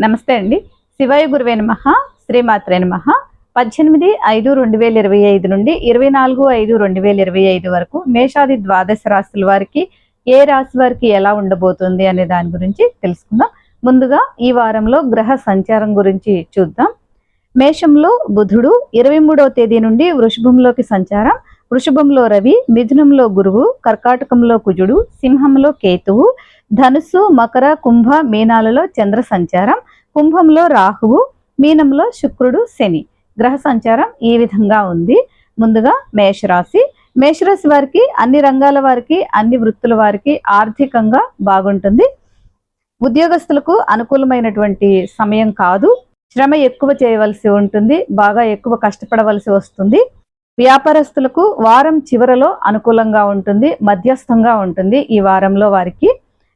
నమస్తే అండి. శివాయ గురువే నమ శ్రీమాత్రే నమ. పద్దెనిమిది ఐదు రెండు వేల ఇరవై ఐదు నుండి ఇరవై నాలుగు ఐదు రెండు వేల ఇరవై ఐదు వరకు మేషాది ద్వాదశ రాశుల వారికి ఏ రాశి వారికి ఎలా ఉండబోతుంది అనే దాని గురించి తెలుసుకుందాం. ముందుగా ఈ వారంలో గ్రహ సంచారం గురించి చూద్దాం. మేషంలో బుధుడు ఇరవై మూడవ తేదీ నుండి వృషభంలోకి సంచారం. వృషభంలో రవి మిథునంలో గురువు కర్కాటకంలో కుజుడు సింహంలో కేతువు ధనుస్సు మకర కుంభ మీనాలలో చంద్ర సంచారం కుంభంలో రాహువు మీనంలో శుక్రుడు శని. గ్రహ సంచారం ఈ విధంగా ఉంది. ముందుగా మేషరాశి. మేషరాశి వారికి అన్ని రంగాల వారికి అన్ని వృత్తుల వారికి ఆర్థికంగా బాగుంటుంది. ఉద్యోగస్తులకు అనుకూలమైనటువంటి సమయం కాదు. శ్రమ ఎక్కువ చేయవలసి ఉంటుంది. బాగా ఎక్కువ కష్టపడవలసి వస్తుంది. వ్యాపారస్తులకు వారం చివరలో అనుకూలంగా ఉంటుంది మధ్యస్థంగా ఉంటుంది ఈ వారంలో వారికి.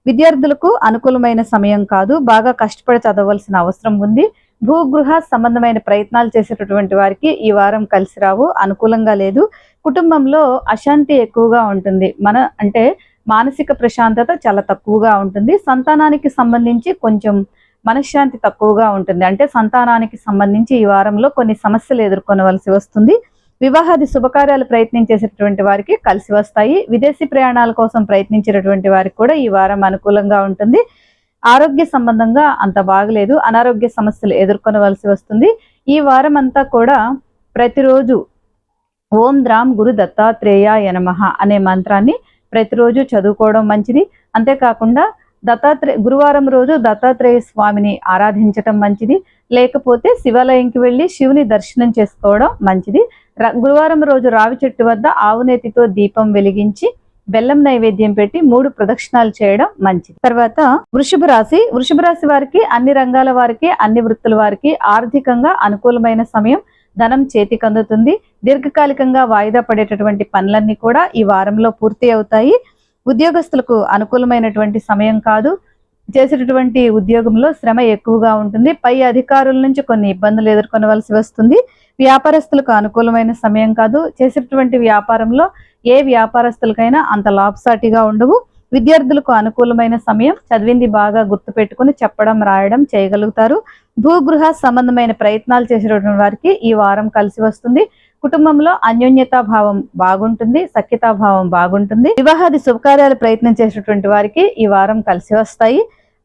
విద్యార్థులకు అనుకూలమైన సమయం కాదు బాగా కష్టపడి చదవలసిన అవసరం ఉంది. భూగృహ సంబంధమైన ప్రయత్నాలు చేసేటటువంటి వారికి ఈ వారం కలిసి రావు అనుకూలంగా లేదు. కుటుంబంలో అశాంతి ఎక్కువగా ఉంటుంది. మన అంటే మానసిక ప్రశాంతత చాలా తక్కువగా ఉంటుంది. సంతానానికి సంబంధించి కొంచెం మనశ్శాంతి తక్కువగా ఉంటుంది. అంటే సంతానానికి సంబంధించి ఈ వారంలో కొన్ని సమస్యలు ఎదుర్కొనవలసి వస్తుంది. వివాహాది శుభకార్యాలు ప్రయత్నించేసేటటువంటి వారికి కలిసి వస్తాయి. విదేశీ ప్రయాణాల కోసం ప్రయత్నించేటటువంటి వారికి కూడా ఈ వారం అనుకూలంగా ఉంటుంది. ఆరోగ్య సంబంధంగా అంత బాగలేదు. అనారోగ్య సమస్యలు ఎదుర్కొనవలసి వస్తుంది. ఈ వారం అంతా కూడా ప్రతిరోజు ఓం ద్రామ్ గురు దత్తాత్రేయ యనమహ అనే మంత్రాన్ని ప్రతిరోజు చదువుకోవడం మంచిది. అంతేకాకుండా దత్తాత్రేయ గురువారం రోజు దత్తాత్రేయ స్వామిని ఆరాధించటం మంచిది. లేకపోతే శివాలయంకి వెళ్ళి శివుని దర్శనం చేసుకోవడం మంచిది. గురువారం రోజు రావి చెట్టు వద్ద ఆవునేతితో దీపం వెలిగించి బెల్లం నైవేద్యం పెట్టి మూడు ప్రదక్షిణాలు చేయడం మంచిది. తర్వాత వృషభ రాశి వృషభ రాశి వారికి అన్ని రంగాల వారికి అన్ని వృత్తుల వారికి ఆర్థికంగా అనుకూలమైన సమయం ధనం చేతికి అందుతుంది. దీర్ఘకాలికంగా వాయిదా పడేటటువంటి పనులన్నీ కూడా ఈ వారంలో పూర్తి అవుతాయి. ఉద్యోగస్తులకు అనుకూలమైనటువంటి సమయం కాదు. చేసేటటువంటి ఉద్యోగంలో శ్రమ ఎక్కువగా ఉంటుంది. పై అధికారుల నుంచి కొన్ని ఇబ్బందులు ఎదుర్కొనవలసి వస్తుంది. వ్యాపారస్తులకు అనుకూలమైన సమయం కాదు. చేసేటటువంటి వ్యాపారంలో ఏ వ్యాపారస్తులకైనా అంత లాభసాటిగా ఉండవు. విద్యార్థులకు అనుకూలమైన సమయం చదివింది బాగా గుర్తుపెట్టుకుని చెప్పడం రాయడం చేయగలుగుతారు. భూగృహ సంబంధమైన ప్రయత్నాలు చేసేటటువంటి వారికి ఈ వారం కలిసి వస్తుంది. కుటుంబంలో అన్యోన్యతా భావం బాగుంటుంది సఖ్యతా భావం బాగుంటుంది. వివాహాది శుభకార్యాలు ప్రయత్నం చేసేటువంటి వారికి ఈ వారం కలిసి వస్తాయి.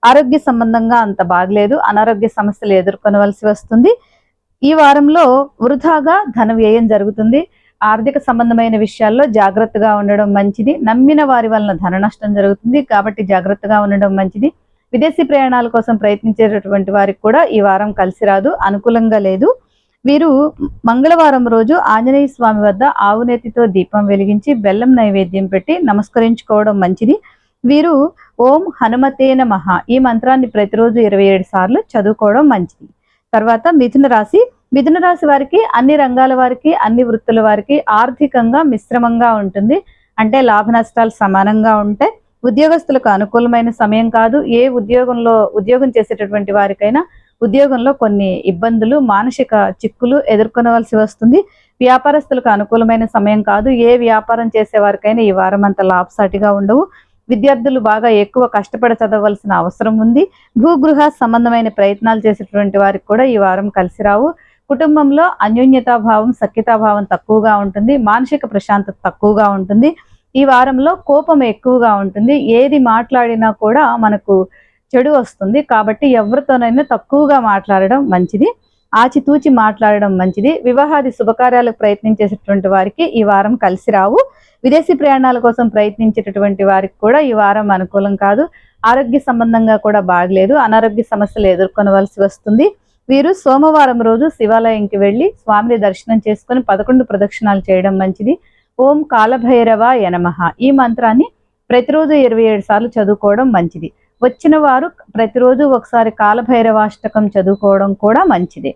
ఆరోగ్య సంబంధంగా అంత బాగలేదు అనారోగ్య సమస్యలు ఎదుర్కొనవలసి వస్తుంది. ఈ వారంలో వృధాగా ధన వ్యయం జరుగుతుంది. ఆర్థిక సంబంధమైన విషయాల్లో జాగ్రత్తగా ఉండడం మంచిది. నమ్మిన వారి వలన ధన నష్టం జరుగుతుంది. కాబట్టి జాగ్రత్తగా ఉండడం మంచిది. విదేశీ ప్రయాణాల కోసం ప్రయత్నించేటటువంటి వారికి కూడా ఈ వారం కలిసి రాదు. అనుకూలంగా లేదు. వీరు మంగళవారం రోజు ఆంజనేయ స్వామి వద్ద ఆవునేతితో దీపం వెలిగించి బెల్లం నైవేద్యం పెట్టి నమస్కరించుకోవడం మంచిది. వీరు ఓం హనుమతే నమః. ఈ మంత్రాన్ని ప్రతిరోజు ఇరవై ఏడు సార్లు చదువుకోవడం మంచిది. తర్వాత మిథున రాశి. మిథున రాశి వారికి అన్ని రంగాల వారికి అన్ని వృత్తుల వారికి ఆర్థికంగా మిశ్రమంగా ఉంటుంది. అంటే లాభ నష్టాలు సమానంగా ఉంటాయి. ఉద్యోగస్తులకు అనుకూలమైన సమయం కాదు. ఏ ఉద్యోగంలో ఉద్యోగం చేసేటటువంటి వారికైనా ఉద్యోగంలో కొన్ని ఇబ్బందులు మానసిక చిక్కులు ఎదుర్కొనవలసి వస్తుంది. వ్యాపారస్తులకు అనుకూలమైన సమయం కాదు. ఏ వ్యాపారం చేసే వారికైనా ఈ వారం అంత లాభసాటిగా ఉండవు. విద్యార్థులు బాగా ఎక్కువ కష్టపడి చదవలసిన అవసరం ఉంది. భూగృహ సంబంధమైన ప్రయత్నాలు చేసేటువంటి వారికి కూడా ఈ వారం కలిసి రావు. కుటుంబంలో అన్యోన్యతాభావం సఖ్యతాభావం తక్కువగా ఉంటుంది. మానసిక ప్రశాంతత తక్కువగా ఉంటుంది. ఈ వారంలో కోపం ఎక్కువగా ఉంటుంది. ఏది మాట్లాడినా కూడా మనకు చెడు వస్తుంది. కాబట్టి ఎవరితోనైనా తక్కువగా మాట్లాడడం మంచిది. ఆచితూచి మాట్లాడడం మంచిది. వివాహాది శుభకార్యాలకు ప్రయత్నించేటటువంటి వారికి ఈ వారం కలిసి రావు. విదేశీ ప్రయాణాల కోసం ప్రయత్నించేటటువంటి వారికి కూడా ఈ వారం అనుకూలం కాదు. ఆరోగ్య సంబంధంగా కూడా బాగలేదు. అనారోగ్య సమస్యలు ఎదుర్కొనవలసి వస్తుంది. వీరు సోమవారం రోజు శివాలయంకి వెళ్ళి స్వామిని దర్శనం చేసుకొని పదకొండు ప్రదక్షిణాలు చేయడం మంచిది. ఓం కాలభైరవ యనమహ ఈ మంత్రాన్ని ప్రతిరోజు ఇరవై ఏడు సార్లు చదువుకోవడం మంచిది. వచ్చిన వారు ప్రతిరోజు ఒకసారి కాలభైరవాష్టకం చదువుకోవడం కూడా మంచిది.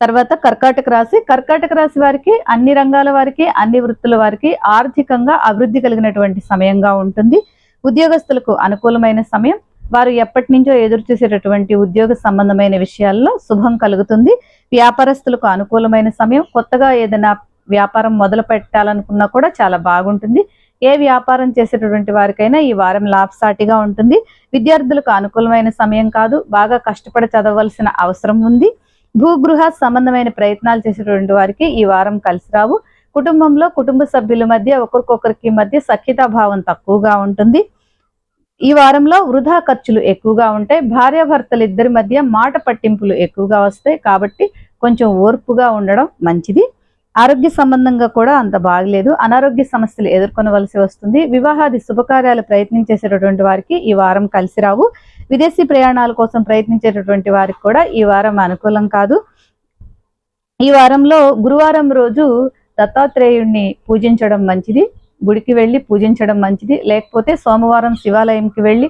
తర్వాత కర్కాటక రాశి కర్కాటక రాశి వారికి అన్ని రంగాల వారికి అన్ని వృత్తుల వారికి ఆర్థికంగా అభివృద్ధి కలిగినటువంటి సమయంగా ఉంటుంది. ఉద్యోగస్తులకు అనుకూలమైన సమయం. వారు ఎప్పటి నుంచో ఎదురు చూసేటటువంటి ఉద్యోగ సంబంధమైన విషయాల్లో శుభం కలుగుతుంది. వ్యాపారస్తులకు అనుకూలమైన సమయం. కొత్తగా ఏదైనా వ్యాపారం మొదలు పెట్టాలనుకున్నా కూడా చాలా బాగుంటుంది. ఏ వ్యాపారం చేసేటటువంటి వారికైనా ఈ వారం లాభసాటిగా ఉంటుంది. విద్యార్థులకు అనుకూలమైన సమయం కాదు. బాగా కష్టపడి చదవలసిన అవసరం ఉంది. భూగృహ సంబంధమైన ప్రయత్నాలు చేసేటటువంటి వారికి ఈ వారం కలిసి రావు. కుటుంబంలో కుటుంబ సభ్యుల మధ్య ఒకరికొకరికి మధ్య సఖ్యతా భావం తక్కువగా ఉంటుంది. ఈ వారంలో వృధా ఖర్చులు ఎక్కువగా ఉంటాయి. భార్యాభర్తలు ఇద్దరి మధ్య మాట పట్టింపులు ఎక్కువగా వస్తాయి. కాబట్టి కొంచెం ఓర్పుగా ఉండడం మంచిది. ఆరోగ్య సంబంధంగా కూడా అంత బాగలేదు. అనారోగ్య సమస్యలు ఎదుర్కొనవలసి వస్తుంది. వివాహాది శుభకార్యాలు ప్రయత్నించేసేటటువంటి వారికి ఈ వారం కలిసి రావు. విదేశీ ప్రయాణాల కోసం ప్రయత్నించేటటువంటి వారికి కూడా ఈ వారం అనుకూలం కాదు. ఈ వారంలో గురువారం రోజు దత్తాత్రేయుణ్ణి పూజించడం మంచిది. గుడికి వెళ్ళి పూజించడం మంచిది. లేకపోతే సోమవారం శివాలయంకి వెళ్ళి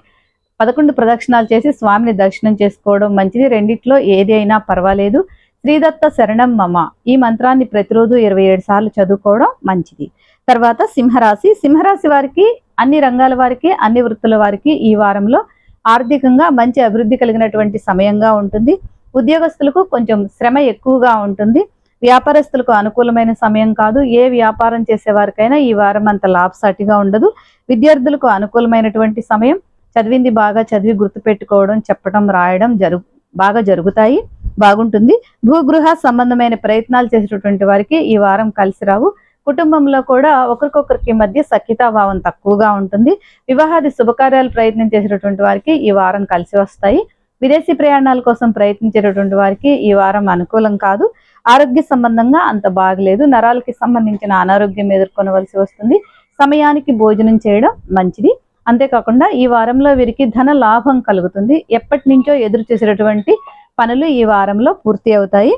పదకొండు ప్రదక్షిణాలు చేసి స్వామిని దర్శనం చేసుకోవడం మంచిది. రెండిట్లో ఏది అయినా పర్వాలేదు. శ్రీదత్త శరణం మమ. ఈ మంత్రాన్ని ప్రతిరోజు ఇరవై ఏడు సార్లు చదువుకోవడం మంచిది. తర్వాత సింహరాశి. సింహరాశి వారికి అన్ని రంగాల వారికి అన్ని వృత్తుల వారికి ఈ వారంలో ఆర్థికంగా మంచి అభివృద్ధి కలిగినటువంటి సమయంగా ఉంటుంది. ఉద్యోగస్తులకు కొంచెం శ్రమ ఎక్కువగా ఉంటుంది. వ్యాపారస్తులకు అనుకూలమైన సమయం కాదు. ఏ వ్యాపారం చేసే వారికైనా ఈ వారం అంత లాభసాటిగా ఉండదు. విద్యార్థులకు అనుకూలమైనటువంటి సమయం. చదివింది బాగా చదివి గుర్తుపెట్టుకోవడం చెప్పడం రాయడం జరుగు బాగా జరుగుతాయి. బాగుంటుంది. భూగృహ సంబంధమైన ప్రయత్నాలు చేసేటటువంటి వారికి ఈ వారం కలిసి రావు. కుటుంబంలో కూడా ఒకరికొకరికి మధ్య సఖ్యతాభావం తక్కువగా ఉంటుంది. వివాహాది శుభకార్యాలు ప్రయత్నం చేసేటటువంటి వారికి ఈ వారం కలిసి వస్తాయి. విదేశీ ప్రయాణాల కోసం ప్రయత్నించేటటువంటి వారికి ఈ వారం అనుకూలం కాదు. ఆరోగ్య సంబంధంగా అంత బాగలేదు. నరాలకి సంబంధించిన అనారోగ్యం ఎదుర్కొనవలసి వస్తుంది. సమయానికి భోజనం చేయడం మంచిది. అంతేకాకుండా ఈ వారంలో వీరికి ధన లాభం కలుగుతుంది. ఎప్పటి నుంచో ఎదురు చేసేటటువంటి పనులు ఈ వారంలో పూర్తి అవుతాయి.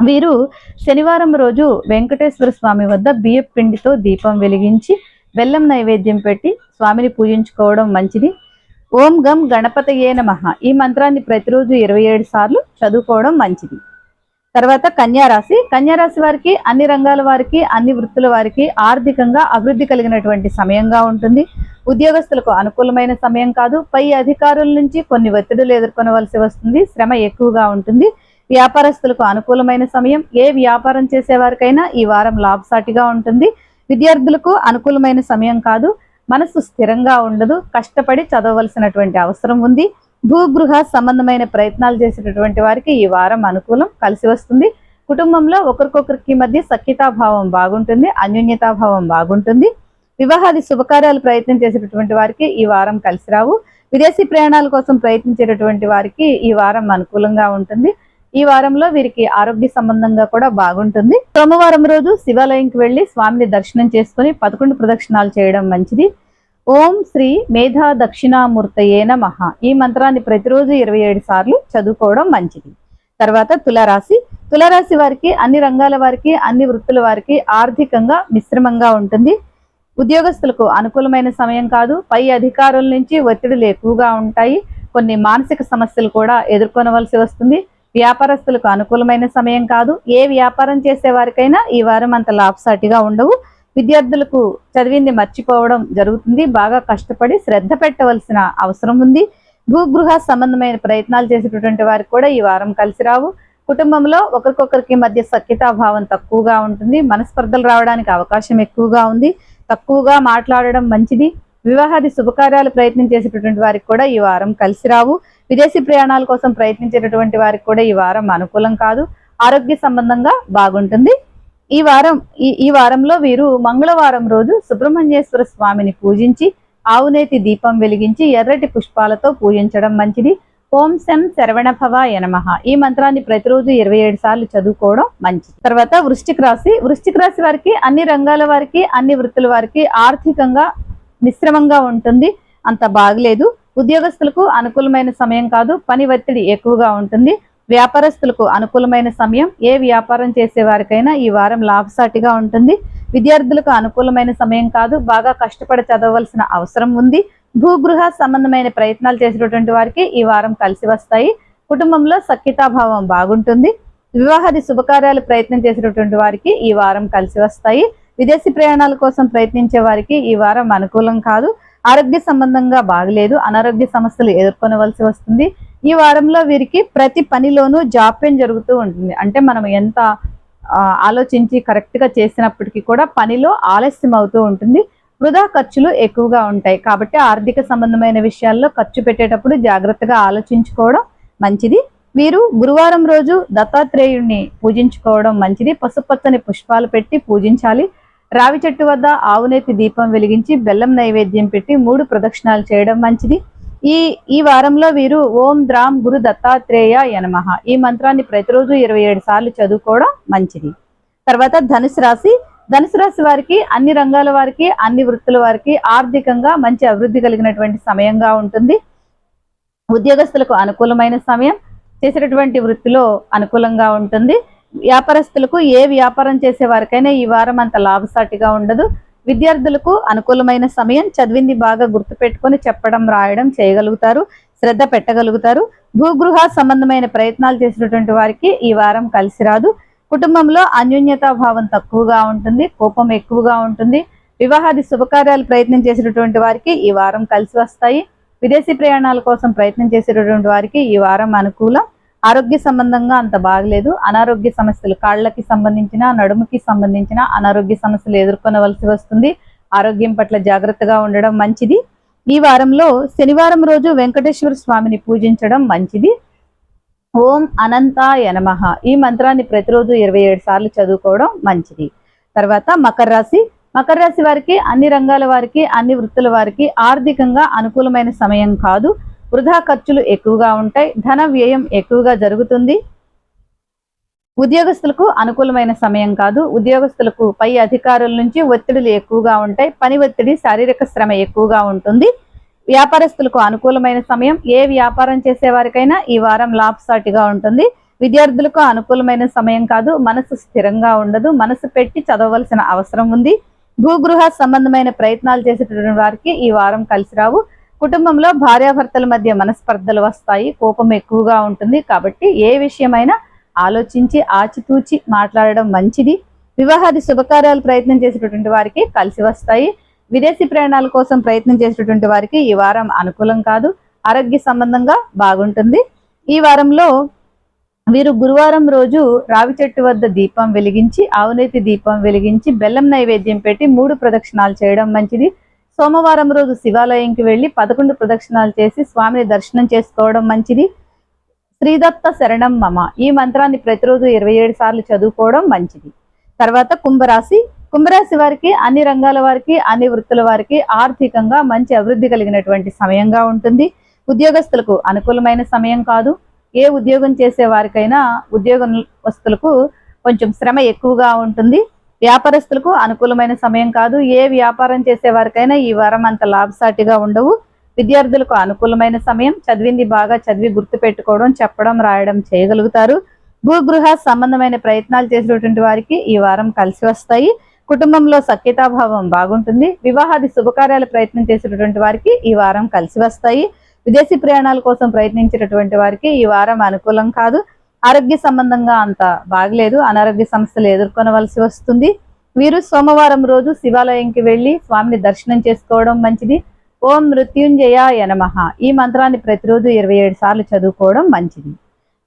వీరు శనివారం రోజు వెంకటేశ్వర స్వామి వద్ద బియ్యం పిండితో దీపం వెలిగించి బెల్లం నైవేద్యం పెట్టి స్వామిని పూజించుకోవడం మంచిది. ఓం గం గణపతయే నమ. ఈ మంత్రాన్ని ప్రతిరోజు ఇరవై ఏడు సార్లు చదువుకోవడం మంచిది. తర్వాత కన్యారాశి. కన్యారాశి వారికి అన్ని రంగాల వారికి అన్ని వృత్తుల వారికి ఆర్థికంగా అభివృద్ధి కలిగినటువంటి సమయంగా ఉంటుంది. ఉద్యోగస్తులకు అనుకూలమైన సమయం కాదు. పై అధికారుల నుంచి కొన్ని ఒత్తిడులు ఎదుర్కొనవలసి వస్తుంది. శ్రమ ఎక్కువగా ఉంటుంది. వ్యాపారస్తులకు అనుకూలమైన సమయం. ఏ వ్యాపారం చేసేవారికైనా ఈ వారం లాభసాటిగా ఉంటుంది. విద్యార్థులకు అనుకూలమైన సమయం కాదు. మనసు స్థిరంగా ఉండదు. కష్టపడి చదవవలసినటువంటి అవసరం ఉంది. భూగృహ సంబంధమైన ప్రయత్నాలు చేసేటటువంటి వారికి ఈ వారం అనుకూలం కలిసి వస్తుంది. కుటుంబంలో ఒకరికొకరికి మధ్య సఖ్యతాభావం బాగుంటుంది. అన్యోన్యతాభావం బాగుంటుంది. వివాహాది శుభకార్యాలు ప్రయత్నం చేసేటటువంటి వారికి ఈ వారం కలిసి రావు. విదేశీ ప్రయాణాల కోసం ప్రయత్నించేటటువంటి వారికి ఈ వారం అనుకూలంగా ఉంటుంది. ఈ వారంలో వీరికి ఆరోగ్య సంబంధంగా కూడా బాగుంటుంది. సోమవారం రోజు శివాలయంకి వెళ్ళి స్వామిని దర్శనం చేసుకుని పదకొండు ప్రదక్షిణాలు చేయడం మంచిది. ఓం శ్రీ మేధా దక్షిణామూర్తయే నమః. ఈ మంత్రాన్ని ప్రతిరోజు ఇరవై ఏడు సార్లు చదువుకోవడం మంచిది. తర్వాత తులారాశి. తులారాశి వారికి అన్ని రంగాల వారికి అన్ని వృత్తుల వారికి ఆర్థికంగా మిశ్రమంగా ఉంటుంది. ఉద్యోగస్తులకు అనుకూలమైన సమయం కాదు. పై అధికారుల నుంచి ఒత్తిడులు ఎక్కువగా ఉంటాయి. కొన్ని మానసిక సమస్యలు కూడా ఎదుర్కొనవలసి వస్తుంది. వ్యాపారస్తులకు అనుకూలమైన సమయం కాదు. ఏ వ్యాపారం చేసే వారికైనా ఈ వారం అంత లాభసాటిగా ఉండవు. విద్యార్థులకు చదివింది మర్చిపోవడం జరుగుతుంది. బాగా కష్టపడి శ్రద్ధ పెట్టవలసిన అవసరం ఉంది. భూగృహ సంబంధమైన ప్రయత్నాలు చేసేటటువంటి వారికి కూడా ఈ వారం కలిసి రావు. కుటుంబంలో ఒకరికొకరికి మధ్య సఖ్యతాభావం తక్కువగా ఉంటుంది. మనస్పర్ధలు రావడానికి అవకాశం ఎక్కువగా ఉంది. తక్కువగా మాట్లాడడం మంచిది. వివాహాది శుభకార్యాలు ప్రయత్నం చేసేటటువంటి వారికి కూడా ఈ వారం కలిసి రావు. విదేశీ ప్రయాణాల కోసం ప్రయత్నించేటటువంటి వారికి కూడా ఈ వారం అనుకూలం కాదు. ఆరోగ్య సంబంధంగా బాగుంటుంది. ఈ వారం ఈ ఈ వారంలో వీరు మంగళవారం రోజు సుబ్రహ్మణ్యేశ్వర స్వామిని పూజించి ఆవునేతి దీపం వెలిగించి ఎర్రటి పుష్పాలతో పూజించడం మంచిది. ఓం శం శరవణభవ నమః ఈ మంత్రాన్ని ప్రతిరోజు ఇరవై ఏడు సార్లు చదువుకోవడం మంచిది. తర్వాత వృష్టిక రాశి. వృష్టిక రాశి వారికి అన్ని రంగాల వారికి అన్ని వృత్తుల వారికి ఆర్థికంగా మిశ్రమంగా ఉంటుంది. అంత బాగలేదు. ఉద్యోగస్తులకు అనుకూలమైన సమయం కాదు. పని ఒత్తిడి ఎక్కువగా ఉంటుంది. వ్యాపారస్తులకు అనుకూలమైన సమయం. ఏ వ్యాపారం చేసే వారికైనా ఈ వారం లాభసాటిగా ఉంటుంది. విద్యార్థులకు అనుకూలమైన సమయం కాదు. బాగా కష్టపడి చదవవలసిన అవసరం ఉంది. భూగృహ సంబంధమైన ప్రయత్నాలు చేసినటువంటి వారికి ఈ వారం కలిసి వస్తాయి. కుటుంబంలో సఖ్యతాభావం బాగుంటుంది. వివాహాది శుభకార్యాలు ప్రయత్నం చేసినటువంటి వారికి ఈ వారం కలిసి వస్తాయి. విదేశీ ప్రయాణాల కోసం ప్రయత్నించే వారికి ఈ వారం అనుకూలం కాదు. ఆరోగ్య సంబంధంగా బాగలేదు. అనారోగ్య సమస్యలు ఎదుర్కొనవలసి వస్తుంది. ఈ వారంలో వీరికి ప్రతి పనిలోనూ జాప్యం జరుగుతూ ఉంటుంది. అంటే మనం ఎంత ఆలోచించి కరెక్ట్గా చేసినప్పటికీ కూడా పనిలో ఆలస్యం అవుతూ ఉంటుంది. వృధా ఖర్చులు ఎక్కువగా ఉంటాయి. కాబట్టి ఆర్థిక సంబంధమైన విషయాల్లో ఖర్చు పెట్టేటప్పుడు జాగ్రత్తగా ఆలోచించుకోవడం మంచిది. వీరు గురువారం రోజు దత్తాత్రేయుడిని పూజించుకోవడం మంచిది. పసుపచ్చని పుష్పాలు పెట్టి పూజించాలి. రావి చెట్టు వద్ద ఆవునేతి దీపం వెలిగించి బెల్లం నైవేద్యం పెట్టి మూడు ప్రదక్షిణాలు చేయడం మంచిది. ఈ ఈ వారంలో వీరు ఓం ద్రాం గురు దత్తాత్రేయ యనమహ. ఈ మంత్రాన్ని ప్రతిరోజు ఇరవై ఏడు సార్లు చదువుకోవడం మంచిది. తర్వాత ధనుసు రాశి. ధనుసు రాశి వారికి అన్ని రంగాల వారికి అన్ని వృత్తుల వారికి ఆర్థికంగా మంచి అభివృద్ధి కలిగినటువంటి సమయంగా ఉంటుంది. ఉద్యోగస్తులకు అనుకూలమైన సమయం చేసేటటువంటి వృత్తిలో అనుకూలంగా ఉంటుంది. వ్యాపారస్తులకు ఏ వ్యాపారం చేసే వారికైనా ఈ వారం అంత లాభసాటిగా ఉండదు. విద్యార్థులకు అనుకూలమైన సమయం చదివింది బాగా గుర్తుపెట్టుకొని చెప్పడం రాయడం చేయగలుగుతారు శ్రద్ధ పెట్టగలుగుతారు. భూగృహ సంబంధమైన ప్రయత్నాలు చేసినటువంటి వారికి ఈ వారం కలిసి రాదు. కుటుంబంలో అన్యోన్యతా భావం తక్కువగా ఉంటుంది కోపం ఎక్కువగా ఉంటుంది. వివాహాది శుభకార్యాలు ప్రయత్నం చేసినటువంటి వారికి ఈ వారం కలిసి వస్తాయి. విదేశీ ప్రయాణాల కోసం ప్రయత్నం చేసేటటువంటి వారికి ఈ వారం అనుకూలం. ఆరోగ్య సంబంధంగా అంత బాగలేదు. అనారోగ్య సమస్యలు కాళ్ళకి సంబంధించిన నడుముకి సంబంధించిన అనారోగ్య సమస్యలు ఎదుర్కొనవలసి వస్తుంది. ఆరోగ్యం పట్ల జాగ్రత్తగా ఉండడం మంచిది. ఈ వారంలో శనివారం రోజు వెంకటేశ్వర స్వామిని పూజించడం మంచిది. ఓం అనంతాయ నమ. ఈ మంత్రాన్ని ప్రతిరోజు ఇరవై ఏడు సార్లు చదువుకోవడం మంచిది. తర్వాత మకర రాశి. మకర రాశి వారికి అన్ని రంగాల వారికి అన్ని వృత్తుల వారికి ఆర్థికంగా అనుకూలమైన సమయం కాదు. వృధా ఖర్చులు ఎక్కువగా ఉంటాయి. ధన వ్యయం ఎక్కువగా జరుగుతుంది. ఉద్యోగస్తులకు అనుకూలమైన సమయం కాదు. ఉద్యోగస్తులకు పై అధికారుల నుంచి ఒత్తిడులు ఎక్కువగా ఉంటాయి. పని ఒత్తిడి శారీరక శ్రమ ఎక్కువగా ఉంటుంది. వ్యాపారస్తులకు అనుకూలమైన సమయం ఏ వ్యాపారం చేసే వారికైనా ఈ వారం లాభసాటిగా ఉంటుంది. విద్యార్థులకు అనుకూలమైన సమయం కాదు మనసు స్థిరంగా ఉండదు మనసు పెట్టి చదవవలసిన అవసరం ఉంది. భూగృహ సంబంధమైన ప్రయత్నాలు చేసేటటువంటి వారికి ఈ వారం కలిసి రావు. కుటుంబంలో భార్యాభర్తల మధ్య మనస్పర్ధలు వస్తాయి కోపం ఎక్కువగా ఉంటుంది కాబట్టి ఏ విషయమైనా ఆలోచించి ఆచితూచి మాట్లాడడం మంచిది. వివాహాది శుభకార్యాలు ప్రయత్నం చేసేటటువంటి వారికి కలిసి వస్తాయి. విదేశీ ప్రయాణాల కోసం ప్రయత్నం చేసినటువంటి వారికి ఈ వారం అనుకూలం కాదు. ఆరోగ్య సంబంధంగా బాగుంటుంది. ఈ వారంలో వీరు గురువారం రోజు రావి చెట్టు వద్ద దీపం వెలిగించి ఆవునేతి దీపం వెలిగించి బెల్లం నైవేద్యం పెట్టి మూడు ప్రదక్షిణాలు చేయడం మంచిది. సోమవారం రోజు శివాలయంకి వెళ్ళి పదకొండు ప్రదక్షిణాలు చేసి స్వామిని దర్శనం చేసుకోవడం మంచిది. శ్రీదత్త శరణం మమ ఈ మంత్రాన్ని ప్రతిరోజు ఇరవై ఏడు సార్లు చదువుకోవడం మంచిది. తర్వాత కుంభరాశి కుంభరాశి వారికి అన్ని రంగాల వారికి అన్ని వృత్తుల వారికి ఆర్థికంగా మంచి అభివృద్ధి కలిగినటువంటి సమయంగా ఉంటుంది. ఉద్యోగస్తులకు అనుకూలమైన సమయం కాదు. ఏ ఉద్యోగం చేసే వారికైనా ఉద్యోగస్తులకు కొంచెం శ్రమ ఎక్కువగా ఉంటుంది. వ్యాపారస్తులకు అనుకూలమైన సమయం కాదు. ఏ వ్యాపారం చేసే వారికైనా ఈ వారం అంత లాభసాటిగా ఉండవు. విద్యార్థులకు అనుకూలమైన సమయం చదివింది బాగా చదివి గుర్తు పెట్టుకోవడం చెప్పడం రాయడం చేయగలుగుతారు. భూగృహ సంబంధమైన ప్రయత్నాలు చేసినటువంటి వారికి ఈ వారం కలిసి వస్తాయి. కుటుంబంలో సఖ్యతాభావం బాగుంటుంది. వివాహాది శుభకార్యాలు ప్రయత్నం చేసినటువంటి వారికి ఈ వారం కలిసి వస్తాయి. విదేశీ ప్రయాణాల కోసం ప్రయత్నించినటువంటి వారికి ఈ వారం అనుకూలం కాదు. ఆరోగ్య సంబంధంగా అంత బాగలేదు. అనారోగ్య సమస్యలు ఎదుర్కొనవలసి వస్తుంది. వీరు సోమవారం రోజు శివాలయంకి వెళ్ళి స్వామిని దర్శనం చేసుకోవడం మంచిది. ఓం మృత్యుంజయ యనమహ ఈ మంత్రాన్ని ప్రతిరోజు ఇరవై ఏడు సార్లు చదువుకోవడం మంచిది.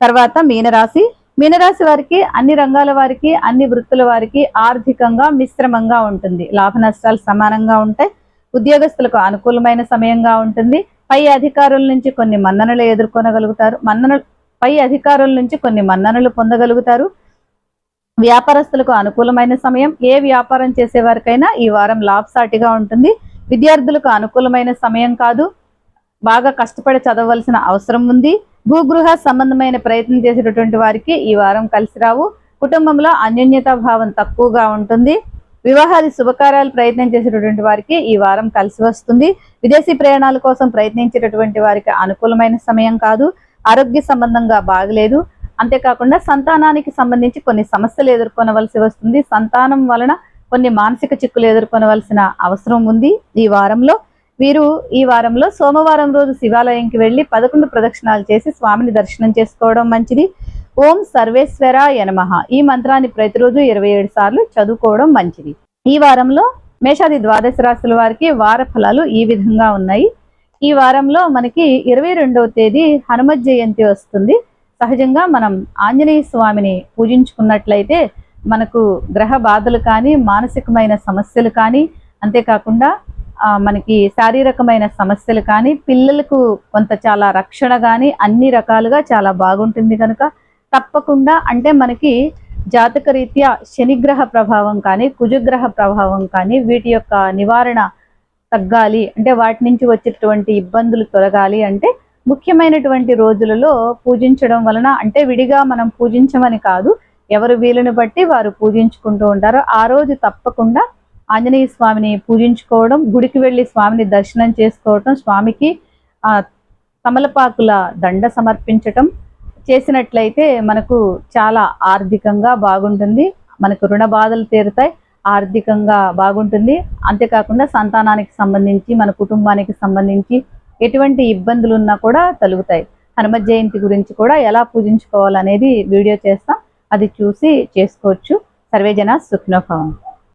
తర్వాత మీనరాశి. మీనరాశి వారికి అన్ని రంగాల వారికి అన్ని వృత్తుల వారికి ఆర్థికంగా మిశ్రమంగా ఉంటుంది. లాభ నష్టాలు సమానంగా ఉంటాయి. ఉద్యోగస్తులకు అనుకూలమైన సమయంగా ఉంటుంది. పై అధికారుల నుంచి కొన్ని మన్ననలు ఎదుర్కొనగలుగుతారు. మన్ననలు పై అధికారుల నుంచి కొన్ని మన్ననలు పొందగలుగుతారు. వ్యాపారస్తులకు అనుకూలమైన సమయం. ఏ వ్యాపారం చేసే వారికైనా ఈ వారం లాభసాటిగా ఉంటుంది. విద్యార్థులకు అనుకూలమైన సమయం కాదు. బాగా కష్టపడి చదవలసిన అవసరం ఉంది. భూగృహ సంబంధమైన ప్రయత్నం చేసేటటువంటి వారికి ఈ వారం కలిసి రావు. కుటుంబంలో అన్యోన్యతా భావం తక్కువగా ఉంటుంది. వివాహాది శుభకార్యాలు ప్రయత్నం చేసేటటువంటి వారికి ఈ వారం కలిసి వస్తుంది. విదేశీ ప్రయాణాల కోసం ప్రయత్నించేటటువంటి వారికి అనుకూలమైన సమయం కాదు. ఆరోగ్య సంబంధంగా బాగలేదు. అంతేకాకుండా సంతానానికి సంబంధించి కొన్ని సమస్యలు ఎదుర్కొనవలసి వస్తుంది. సంతానం వలన కొన్ని మానసిక చిక్కులు ఎదుర్కొనవలసిన అవసరం ఉంది. ఈ వారంలో వీరు ఈ వారంలో సోమవారం రోజు శివాలయంకి వెళ్ళి పదకొండు ప్రదక్షిణాలు చేసి స్వామిని దర్శనం చేసుకోవడం మంచిది. ఓం సర్వేశ్వర యనమహ ఈ మంత్రాన్ని ప్రతిరోజు ఇరవై ఏడు సార్లు చదువుకోవడం మంచిది. ఈ వారంలో మేషాది ద్వాదశ రాశుల వారికి వార ఫలాలు ఈ విధంగా ఉన్నాయి. ఈ వారంలో మనకి ఇరవై రెండవ తేదీ హనుమత్ జయంతి వస్తుంది. సహజంగా మనం ఆంజనేయ స్వామిని పూజించుకున్నట్లయితే మనకు గ్రహ బాధలు కానీ మానసికమైన సమస్యలు కానీ అంతేకాకుండా మనకి శారీరకమైన సమస్యలు కానీ పిల్లలకు కొంత చాలా రక్షణ కానీ అన్ని రకాలుగా చాలా బాగుంటుంది కనుక తప్పకుండా అంటే మనకి జాతక రీత్యా శనిగ్రహ ప్రభావం కానీ కుజగ్రహ ప్రభావం కానీ వీటి యొక్క నివారణ తగ్గాలి. అంటే వాటి నుంచి వచ్చేటువంటి ఇబ్బందులు తొలగాలి అంటే ముఖ్యమైనటువంటి రోజులలో పూజించడం వలన అంటే విడిగా మనం పూజించమని కాదు ఎవరు వీలుని బట్టి వారు పూజించుకుంటూ ఉంటారో. ఆ రోజు తప్పకుండా ఆంజనేయ స్వామిని పూజించుకోవడం గుడికి వెళ్ళి స్వామిని దర్శనం చేసుకోవడం స్వామికి తమలపాకుల దండ సమర్పించటం చేసినట్లయితే మనకు చాలా ఆర్థికంగా బాగుంటుంది. మనకు రుణ బాధలు తీరుతాయి. ఆర్థికంగా బాగుంటుంది. అంతేకాకుండా సంతానానికి సంబంధించి మన కుటుంబానికి సంబంధించి ఎటువంటి ఇబ్బందులు ఉన్నా కూడా తొలుగుతాయి. హనుమ జయంతి గురించి కూడా ఎలా పూజించుకోవాలనేది వీడియో చేస్తాం. అది చూసి చేసుకోవచ్చు. సర్వేజన సుఖ్నోభవం